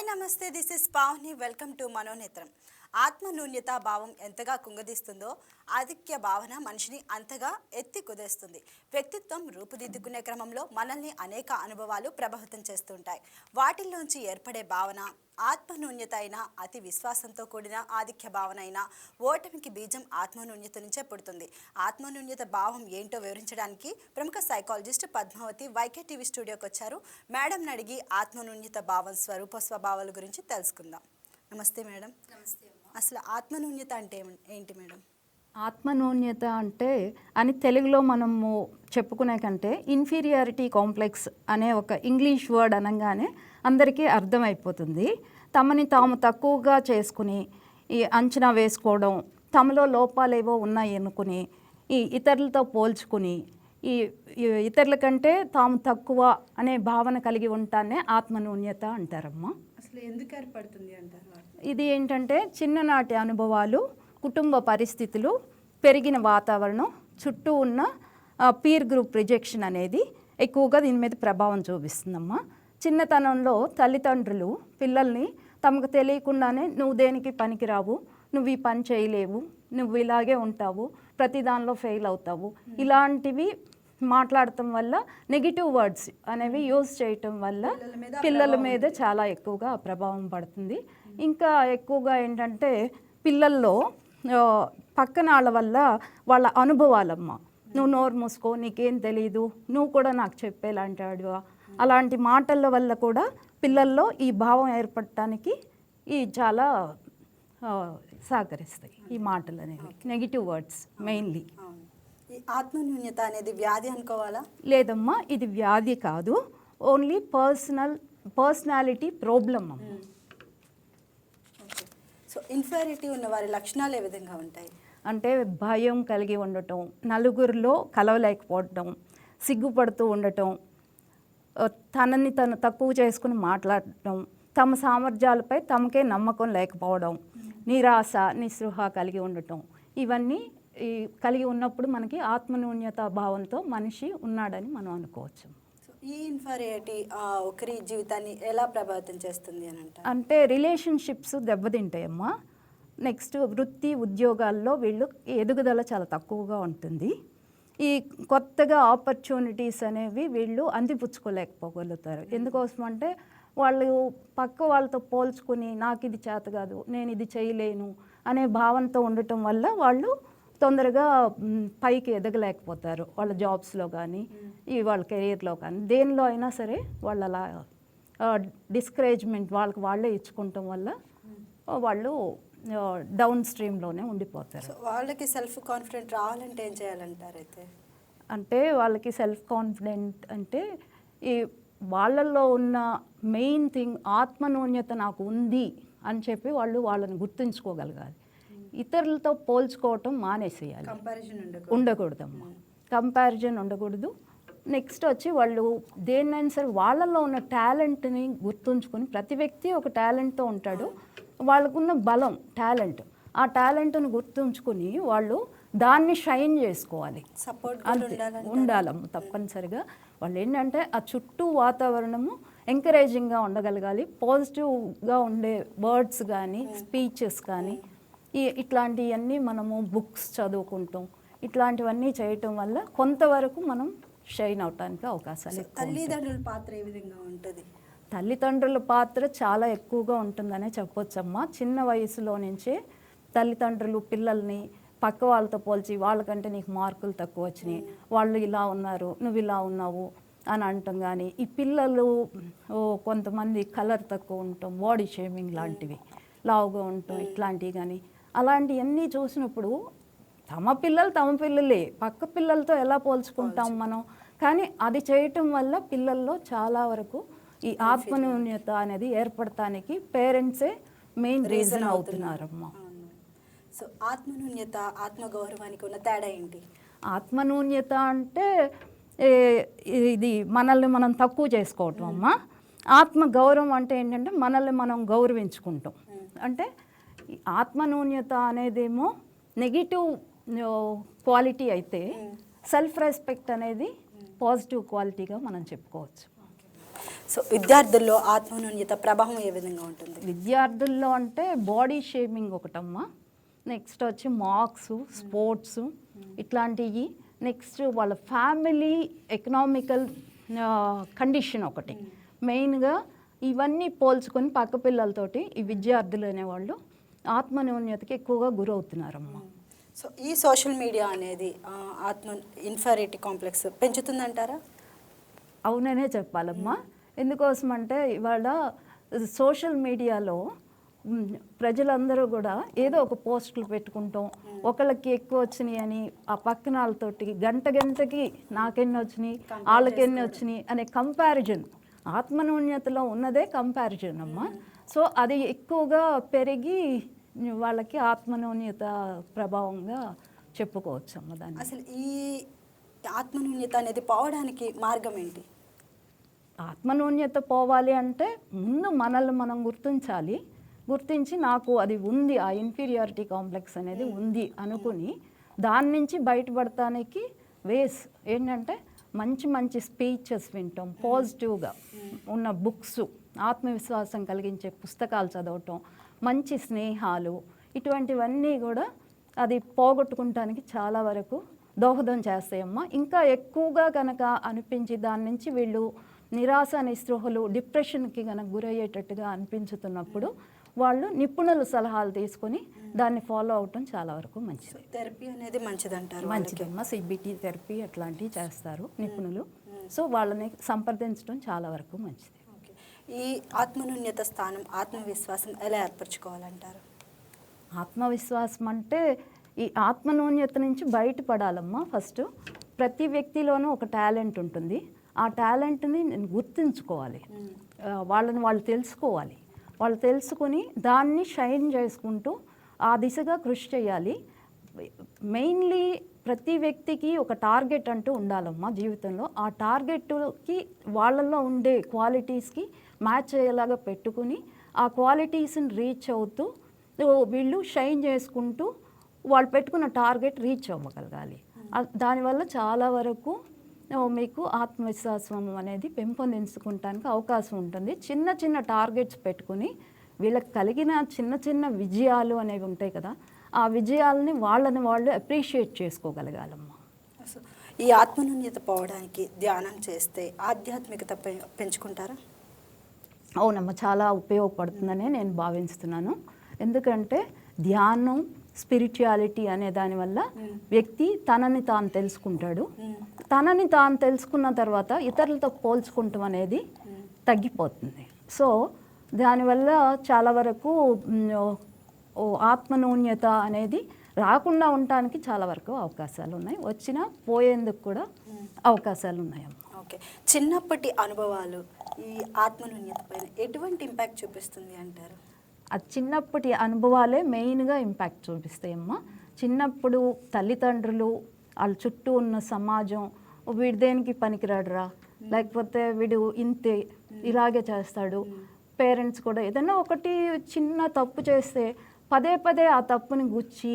Hi నమస్తే this is Pavani. Welcome to Manonetram. ఆత్మ భావం ఎంతగా కుంగదీస్తుందో ఆధిక్య భావన మనిషిని అంతగా ఎత్తి కుదేస్తుంది. వ్యక్తిత్వం రూపుదిద్దుకునే క్రమంలో మనల్ని అనేక అనుభవాలు ప్రభావితం చేస్తుంటాయి. వాటిల్లోంచి ఏర్పడే భావన ఆత్మనూన్యత అయినా అతి విశ్వాసంతో కూడిన ఆధిక్య భావన అయినా ఓటమికి బీజం ఆత్మనూన్యత నుంచే పుడుతుంది. ఆత్మనూన్యత భావం ఏంటో వివరించడానికి ప్రముఖ సైకాలజిస్ట్ పద్మావతి వైకే టీవీ స్టూడియోకి వచ్చారు. మేడంని అడిగి ఆత్మనూన్యత భావం స్వరూప స్వభావాల గురించి తెలుసుకుందాం. నమస్తే మేడం. నమస్తే. అసలు ఆత్మ న్యూన్యత అంటే ఏంటి మేడం? ఆత్మన్యూన్యత అంటే అని తెలుగులో మనము చెప్పుకునే కంటే ఇన్ఫీరియారిటీ కాంప్లెక్స్ అనే ఒక ఇంగ్లీష్ వర్డ్ అనగానే అందరికీ అర్థమైపోతుంది. తమని తాము తక్కువగా చేసుకుని ఈ అంచనా వేసుకోవడం తమలో లోపాలేవో ఉన్నాయి అనుకుని ఈ ఇతరులతో పోల్చుకుని ఈ ఇతరుల కంటే తాము తక్కువ అనే భావన కలిగి ఉంటానే ఆత్మన్యూన్యత అంటారమ్మా. అసలు ఎందుకు ఏర్పడుతుంది అంటారు ఇది ఏంటంటే చిన్ననాటి అనుభవాలు కుటుంబ పరిస్థితులు పెరిగిన వాతావరణం చుట్టూ ఉన్న పీర్ గ్రూప్ రిజెక్షన్ అనేది ఎక్కువగా దీని మీద ప్రభావం చూపిస్తుందమ్మా. చిన్నతనంలో తల్లిదండ్రులు పిల్లల్ని తమకు తెలియకుండానే నువ్వు దేనికి పనికిరావు? నువ్వు ఈ పని చేయలేవు. నువ్వు ఇలాగే ఉంటావు. ప్రతి దానిలో ఫెయిల్ అవుతావు. ఇలాంటివి మాట్లాడటం వల్ల నెగిటివ్ వర్డ్స్ అనేవి యూజ్ చేయటం వల్ల పిల్లల మీద చాలా ఎక్కువగా ప్రభావం పడుతుంది. ఇంకా ఎక్కువగా ఏంటంటే పిల్లల్లో పక్కన వాళ్ళ వల్ల వాళ్ళ అనుభవాలమ్మ. నువ్వు నోరు మూసుకో నీకేం తెలీదు నువ్వు కూడా నాకు చెప్పేలాంటి వాడివా అలాంటి మాటల వల్ల కూడా పిల్లల్లో ఈ భావం ఏర్పడటానికి ఈ చాలా సహకరిస్తాయి ఈ మాటలు అనేవి. నెగిటివ్ వర్డ్స్ మెయిన్లీ ఈ ఆత్మ న్యూన్యత అనేది వ్యాధి అనుకోవాలా? లేదమ్మా ఇది వ్యాధి కాదు. ఓన్లీ పర్సనల్ పర్సనాలిటీ ప్రాబ్లమ్ అమ్మ. సో ఇన్ఫారిటీ ఉన్న వారి లక్షణాలు ఏ విధంగా ఉంటాయి? అంటే భయం కలిగి ఉండటం నలుగురిలో కలవలేకపోవటం సిగ్గుపడుతూ ఉండటం తనని తను తక్కువ చేసుకుని మాట్లాడటం తమ సామర్థ్యాలపై తమకే నమ్మకం లేకపోవడం నిరాశ నిస్పృహ కలిగి ఉండటం ఇవన్నీ ఈ కలిగి ఉన్నప్పుడు మనకి ఆత్మన్యూన్యత భావంతో మనిషి ఉన్నాడని మనం అనుకోవచ్చు. ఈ ఇన్ఫారిటీ ఒకరి జీవితాన్ని ఎలా ప్రభావితం చేస్తుంది అని అంటారు? అంటే రిలేషన్షిప్స్ దెబ్బతింటాయమ్మా. నెక్స్ట్ వృత్తి ఉద్యోగాల్లో వీళ్ళు ఎదుగుదల చాలా తక్కువగా ఉంటుంది. ఈ కొత్తగా ఆపర్చునిటీస్ అనేవి వీళ్ళు అందిపుచ్చుకోలేకపోగలుగుతారు. ఎందుకోసం అంటే వాళ్ళు పక్క వాళ్ళతో పోల్చుకుని నాకు ఇది చేత కాదు నేను ఇది చేయలేను అనే భావంతో ఉండటం వల్ల వాళ్ళు తొందరగా పైకి ఎదగలేకపోతారు వాళ్ళ జాబ్స్లో కానీ ఈ వాళ్ళ కెరీర్లో కానీ దేనిలో అయినా సరే వాళ్ళు అలా డిస్కరేజ్మెంట్ వాళ్ళకి వాళ్ళే ఇచ్చుకోవటం వల్ల వాళ్ళు డౌన్ స్ట్రీమ్లోనే ఉండిపోతారు. వాళ్ళకి సెల్ఫ్ కాన్ఫిడెంట్ రావాలంటే ఏం చేయాలంటారు అయితే? అంటే వాళ్ళకి సెల్ఫ్ కాన్ఫిడెంట్ అంటే ఈ వాళ్ళల్లో ఉన్న మెయిన్ థింగ్ ఆత్మనూన్యత నాకు ఉంది అని చెప్పి వాళ్ళు వాళ్ళని గుర్తుంచుకోగలగాలి. ఇతరులతో పోల్చుకోవటం మానేసేయాలి. ఉండకూడదమ్మా. కంపారిజన్ ఉండకూడదు. నెక్స్ట్ వచ్చి వాళ్ళు దేన్నైనా సరే వాళ్ళల్లో ఉన్న టాలెంట్ని గుర్తుంచుకొని ప్రతి వ్యక్తి ఒక టాలెంట్తో ఉంటాడు. వాళ్ళకున్న బలం టాలెంట్ ఆ టాలెంట్ను గుర్తుంచుకొని వాళ్ళు దాన్ని షైన్ చేసుకోవాలి. సపోర్ట్ ఉండాలమ్మ తప్పనిసరిగా. వాళ్ళు ఏంటంటే ఆ చుట్టూ వాతావరణము ఎంకరేజింగ్గా ఉండగలగాలి. పాజిటివ్గా ఉండే వర్డ్స్ కానీ స్పీచెస్ కానీ ఈ ఇట్లాంటివన్నీ మనము బుక్స్ చదువుకుంటాం. ఇట్లాంటివన్నీ చేయటం వల్ల కొంతవరకు మనం షైన్ అవటానికి అవకాశాలు. తల్లిదండ్రుల పాత్ర ఏ విధంగా ఉంటుంది? తల్లిదండ్రుల పాత్ర చాలా ఎక్కువగా ఉంటుందనే చెప్పొచ్చమ్మా. చిన్న వయసులో నుంచే తల్లిదండ్రులు పిల్లల్ని పక్క వాళ్ళతో పోల్చి వాళ్ళకంటే నీకు మార్కులు తక్కువ వచ్చినాయి. వాళ్ళు ఇలా ఉన్నారు నువ్వు ఇలా ఉన్నావు అని అంటాం కానీ ఈ పిల్లలు కొంతమంది కలర్ తక్కువ ఉంటాం బాడీ షేమింగ్ లాంటివి లావుగా ఉంటాం ఇట్లాంటివి కానీ అలాంటివన్నీ చూసినప్పుడు తమ పిల్లలు తమ పిల్లలే. పక్క పిల్లలతో ఎలా పోల్చుకుంటాం మనం? కానీ అది చేయటం వల్ల పిల్లల్లో చాలా వరకు ఈ ఆత్మన్యూన్యత అనేది ఏర్పడటానికి పేరెంట్సే మెయిన్ రీజన్ అవుతున్నారమ్మా. సో ఆత్మన్యూన్యత ఆత్మగౌరవానికి ఉన్న తేడా ఏంటి? ఆత్మన్యూన్యత అంటే ఇది మనల్ని మనం తక్కువ చేసుకోవటం అమ్మా. ఆత్మ గౌరవం అంటే ఏంటంటే మనల్ని మనం గౌరవించుకుంటాం. అంటే ఆత్మన్యూన్యత అనేదేమో నెగిటివ్ క్వాలిటీ అయితే సెల్ఫ్ రెస్పెక్ట్ అనేది పాజిటివ్ క్వాలిటీగా మనం చెప్పుకోవచ్చు. సో విద్యార్థుల్లో ఆత్మన్యూన్యత ప్రభావం ఏ విధంగా ఉంటుంది? విద్యార్థుల్లో అంటే బాడీ షేమింగ్ ఒకటమ్మా. నెక్స్ట్ వచ్చి మార్క్స్ స్పోర్ట్స్ ఇట్లాంటివి నెక్స్ట్ వాళ్ళ ఫ్యామిలీ ఎకనామికల్ కండిషన్ ఒకటి. మెయిన్గా ఇవన్నీ పోల్చుకొని పక్క పిల్లలతోటి ఈ విద్యార్థులు అనేవాళ్ళు ఆత్మన్యూన్యతకి ఎక్కువగా గురవుతున్నారమ్మా. సో ఈ సోషల్ మీడియా అనేది ఆత్మ ఇన్ఫారిటీ కాంప్లెక్స్ పెంచుతుందంటారా? అవుననే చెప్పాలమ్మా. ఎందుకోసం అంటే ఇవాళ సోషల్ మీడియాలో ప్రజలందరూ కూడా ఏదో ఒక పోస్టులు పెట్టుకుంటాం. ఒకళ్ళకి ఎక్కువ వచ్చినాయి అని ఆ పక్కన వాళ్ళతోటి గంట గంటకి నాకెన్ని వచ్చినాయి వాళ్ళకి ఎన్ని వచ్చినాయి అనే కంపారిజన్ ఆత్మనూన్యతలో ఉన్నదే కంపారిజన్ అమ్మా. సో అది ఎక్కువగా పెరిగి వాళ్ళకి ఆత్మనూన్యత ప్రభావంగా చెప్పుకోవచ్చు అమ్మ దాన్ని. అసలు ఈ ఆత్మన్యూన్యత అనేది పోవడానికి మార్గం ఏంటి? ఆత్మనూన్యత పోవాలి అంటే ముందు మనల్ని మనం గుర్తించాలి. గుర్తించి నాకు అది ఉంది ఆ ఇన్ఫీరియారిటీ కాంప్లెక్స్ అనేది ఉంది అనుకుని దాని నుంచి బయటపడటానికి వేస్ ఏంటంటే మంచి మంచి స్పీచెస్ వింటాం పాజిటివ్గా ఉన్న బుక్స్ ఆత్మవిశ్వాసం కలిగించే పుస్తకాలు చదవటం మంచి స్నేహాలు ఇటువంటివన్నీ కూడా అది పోగొట్టుకుంటానికి చాలా వరకు దోహదం చేస్తాయమ్మా. ఇంకా ఎక్కువగా కనుక అనిపించి దాని నుంచి వీళ్ళు నిరాశ నిస్పృహలు డిప్రెషన్కి కనుక గురయ్యేటట్టుగా అనిపించుతున్నప్పుడు వాళ్ళు నిపుణుల సలహాలు తీసుకొని దాన్ని ఫాలో అవటం చాలా వరకు మంచిది. థెరపీ అనేది మంచిదంటారు వాళ్ళకి. మంచిదమ్మా. సిబిటి థెరపీ అట్లాంటివి చేస్తారు నిపుణులు. సో వాళ్ళని సంప్రదించడం చాలా వరకు మంచిది. ఈ ఆత్మన్యూన్యత స్థానం ఆత్మవిశ్వాసం ఎలా ఏర్పరచుకోవాలంటారు? ఆత్మవిశ్వాసం అంటే ఈ ఆత్మనూన్యత నుంచి బయటపడాలమ్మా ఫస్ట్. ప్రతి వ్యక్తిలోనూ ఒక టాలెంట్ ఉంటుంది. ఆ టాలెంట్ని నేను గుర్తుంచుకోవాలి. వాళ్ళని వాళ్ళు తెలుసుకోవాలి. వాళ్ళు తెలుసుకొని దాన్ని షైన్ చేసుకుంటూ ఆ దిశగా కృషి చేయాలి. మెయిన్లీ ప్రతి వ్యక్తికి ఒక టార్గెట్ అంటూ ఉండాలమ్మా జీవితంలో. ఆ టార్గెట్కి వాళ్ళల్లో ఉండే క్వాలిటీస్కి మ్యాచ్ అయ్యేలాగా పెట్టుకుని ఆ క్వాలిటీస్ని రీచ్ అవుతూ వీళ్ళు షైన్ చేసుకుంటూ వాళ్ళు పెట్టుకున్న టార్గెట్ రీచ్ అవ్వగలగాలి. దానివల్ల చాలా వరకు మీకు ఆత్మవిశ్వాసం అనేది పెంపొందించుకుంటానికి అవకాశం ఉంటుంది. చిన్న చిన్న టార్గెట్స్ పెట్టుకుని వీళ్ళకి కలిగిన చిన్న చిన్న విజయాలు అనేవి ఉంటాయి కదా ఆ విజయాలని వాళ్ళని వాళ్ళు అప్రిషియేట్ చేసుకోగలగాలమ్మా. ఈ ఆత్మన్యూన్యత పోవడానికి ధ్యానం చేస్తే ఆధ్యాత్మికత పె- పెంచుకుంటారా? అవునమ్మా చాలా ఉపయోగపడుతుందనే నేను భావిస్తున్నాను. ఎందుకంటే ధ్యానం స్పిరిచువాలిటీ అనే దానివల్ల వ్యక్తి తనని తాను తెలుసుకుంటాడు. తనని తాను తెలుసుకున్న తర్వాత ఇతరులతో పోల్చుకుంటాం అనేది తగ్గిపోతుంది. సో దానివల్ల చాలా వరకు ఆత్మనూన్యత అనేది రాకుండా ఉండటానికి చాలా వరకు అవకాశాలు ఉన్నాయి. వచ్చినా పోయేందుకు కూడా అవకాశాలు ఉన్నాయమ్మా ఓకే. చిన్నప్పటి అనుభవాలు ఈ ఆత్మన్యూన్యత పైన ఎటువంటి ఇంపాక్ట్ చూపిస్తుంది అంటారు? ఆ చిన్నప్పటి అనుభవాలే మెయిన్గా ఇంపాక్ట్ చూపిస్తాయమ్మా చిన్నప్పుడు తల్లిదండ్రులు వాళ్ళ చుట్టూ ఉన్న సమాజం వీడు దేనికి పనికిరాడురా? లేకపోతే వీడు ఇంతే ఇలాగే చేస్తాడు. పేరెంట్స్ కూడా ఏదైనా ఒకటి చిన్న తప్పు చేస్తే పదే పదే ఆ తప్పుని గుచ్చి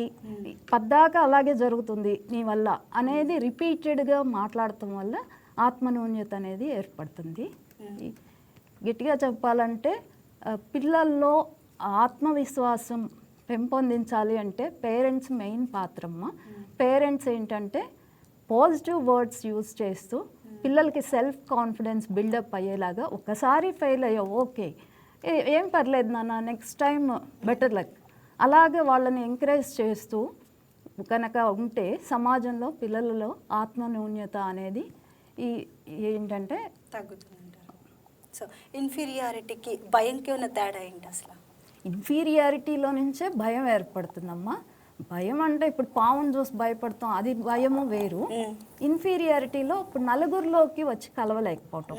పద్దాకా అలాగే జరుగుతుంది నీ వల్ల అనేది రిపీటెడ్గా మాట్లాడటం వల్ల ఆత్మన్యూన్యత అనేది ఏర్పడుతుంది. గట్టిగా చెప్పాలంటే పిల్లల్లో ఆత్మవిశ్వాసం పెంపొందించాలి అంటే పేరెంట్స్ మెయిన్ పాత్రమ్మ. పేరెంట్స్ ఏంటంటే పాజిటివ్ వర్డ్స్ యూజ్ చేస్తూ పిల్లలకి సెల్ఫ్ కాన్ఫిడెన్స్ బిల్డప్ అయ్యేలాగా ఒకసారి ఫెయిల్ అయ్యావు ఓకే ఏ- ఏం పర్లేదు నాన్న నెక్స్ట్ టైం బెటర్ లక్. అలాగే వాళ్ళని ఎంకరేజ్ చేస్తూ కనుక ఉంటే సమాజంలో పిల్లలలో ఆత్మన్యూన్యత అనేది ఈ ఏంటంటే తగ్గుతుందంటారు. సో ఇన్ఫీరియారిటీకి భయంకి ఉన్న తేడా ఏంటి అసలు? ఇన్ఫీరియారిటీలో నుంచే భయం ఏర్పడుతుందమ్మా. భయం అంటే ఇప్పుడు పావును చూసి భయపడతాం అది భయము వేరు. ఇన్ఫీరియారిటీలో ఇప్పుడు నలుగురిలోకి వచ్చి కలవలేకపోవటం.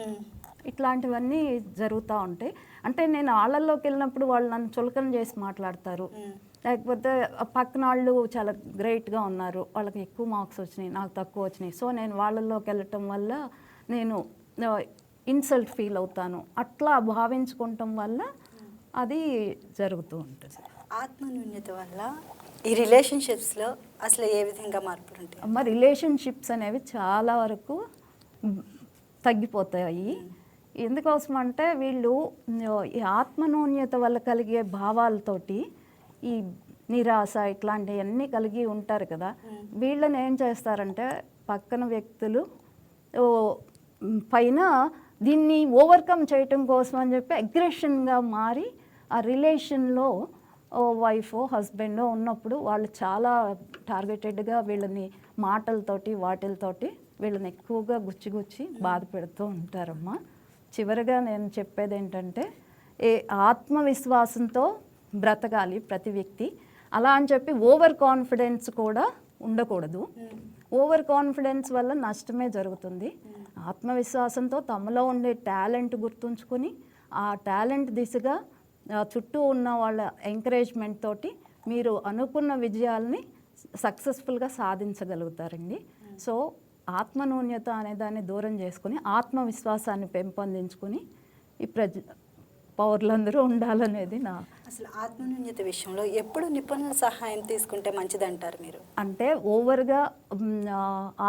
ఇట్లాంటివన్నీ జరుగుతూ ఉంటాయి. అంటే నేను వాళ్ళల్లోకి వెళ్ళినప్పుడు వాళ్ళు నన్ను చులకన చేసి మాట్లాడతారు. లేకపోతే పక్కన వాళ్ళు చాలా గ్రేట్గా ఉన్నారు. వాళ్ళకి ఎక్కువ మార్క్స్ వచ్చినాయి నాకు తక్కువ వచ్చినాయి. సో నేను వాళ్ళల్లోకి వెళ్ళటం వల్ల నేను ఇన్సల్ట్ ఫీల్ అవుతాను. అట్లా భావించుకోవటం వల్ల అది జరుగుతూ ఉంటుంది. ఆత్మన్యూన్యత వల్ల ఈ రిలేషన్షిప్స్లో అసలు ఏ విధంగా మార్పులు ఉంటాయి? అమ్మ రిలేషన్షిప్స్ అనేవి చాలా వరకు తగ్గిపోతాయి. ఎందుకోసం అంటే వీళ్ళు ఈ ఆత్మనూన్యత వల్ల కలిగే భావాలతోటి ఈ నిరాశ ఇట్లాంటివన్నీ కలిగి ఉంటారు కదా. వీళ్ళని ఏం చేస్తారంటే పక్కన వ్యక్తులు పైన దీన్ని ఓవర్కమ్ చేయటం కోసం అని చెప్పి అగ్రెషన్గా మారి ఆ రిలేషన్లో వైఫో హస్బెండో ఉన్నప్పుడు వాళ్ళు చాలా టార్గెటెడ్గా వీళ్ళని మాటలతోటి వాటిలతోటి వీళ్ళని ఎక్కువగా గుచ్చి గుచ్చి బాధ పెడుతూ ఉంటారమ్మా. చివరిగా నేను చెప్పేది ఏంటంటే ఏ ఆత్మవిశ్వాసంతో బ్రతకాలి ప్రతి వ్యక్తి. అలా అని చెప్పి ఓవర్ కాన్ఫిడెన్స్ కూడా ఉండకూడదు. ఓవర్ కాన్ఫిడెన్స్ వల్ల నష్టమే జరుగుతుంది. ఆత్మవిశ్వాసంతో తమలో ఉండే టాలెంట్ గుర్తుంచుకొని ఆ టాలెంట్ దిశగా చుట్టూ ఉన్న వాళ్ళ ఎంకరేజ్మెంట్ తోటి మీరు అనుకున్న విజయాల్ని సక్సెస్ఫుల్గా సాధించగలుగుతారండి. సో ఆత్మనూన్యత అనే దాన్ని దూరం చేసుకొని ఆత్మవిశ్వాసాన్ని పెంపొందించుకొని ఈ ప్రజ పౌరులందరూ ఉండాలనేది నా అసలు ఆత్మన్యూన్యత విషయంలో ఎప్పుడు నిపుణుల సహాయం తీసుకుంటే మంచిదంటారు మీరు? అంటే ఓవర్గా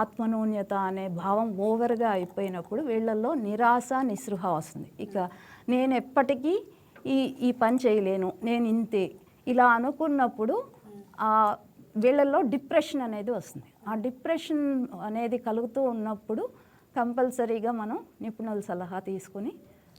ఆత్మనూన్యత అనే భావం ఓవర్గా అయిపోయినప్పుడు వీళ్ళల్లో నిరాశ నిస్పృహ వస్తుంది. ఇక నేను ఎప్పటికీ ఈ ఈ పని చేయలేను నేను ఇంతే ఇలా అనుకున్నప్పుడు ఆ వీళ్ళల్లో డిప్రెషన్ అనేది వస్తుంది. ఆ డిప్రెషన్ అనేది కలుగుతూ ఉన్నప్పుడు కంపల్సరీగా మనం నిపుణుల సలహా తీసుకుని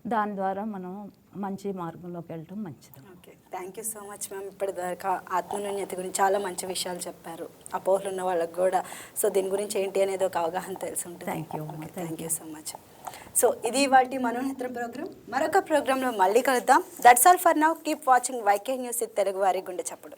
దాని ద్వారా మనం మంచి మార్గంలోకి వెళ్ళటం మంచిది. Okay. Thank you so much ma'am ఇప్పటిదాకా ఆత్మన్యూన్యత గురించి చాలా మంచి విషయాలు చెప్పారు. అపోహలు ఉన్న వాళ్ళకి కూడా. సో దీని గురించి ఏంటి అనేది ఒక అవగాహన తెలిసి ఉంటుంది. You, అమ్మ. Thank you so much so ఇది వాటి మనోనేత్ర ప్రోగ్రామ్ మరొక ప్రోగ్రాంలో మళ్ళీ కలుద్దాం. That's all for now keep watching YK news Telugu వారి గుండె చప్పుడు.